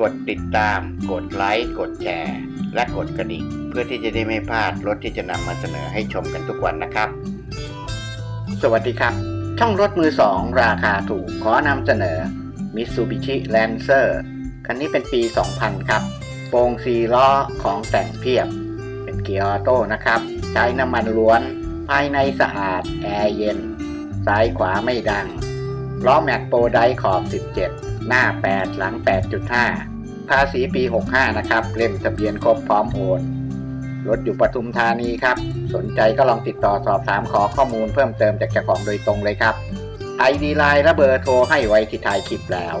กดติดตาม กดไลค์ กดแชร์ และกดกระดิ่ง เพื่อที่จะได้ไม่พลาดรถที่จะนำมาเสนอให้ชมกันทุกวันนะครับ สวัสดีครับ ช่องรถมือสองราคาถูกขอนำเสนอ Mitsubishi Lancer คันนี้เป็นปี 2000 ครับโปร่งสีล้อของแต่งเพียบ เป็นเกียร์ออโต้นะครับ ใช้น้ำมันล้วน ภายในสะอาด แอร์เย็น ซ้ายขวาไม่ดัง ล้อแม็กโปรไดขอบ 17 หน้า 8 หลัง 8.5 ภาษีปี 65 นะครับเล่มทะเบียนครบพร้อมโอนรถอยู่ปทุมธานีครับ สนใจก็ลองติดต่อสอบถามขอข้อมูลเพิ่มเติมจากเจ้าของโดยตรงเลยครับ ID ไลน์และเบอร์โทรให้ไว้ที่ท้ายคลิปแล้ว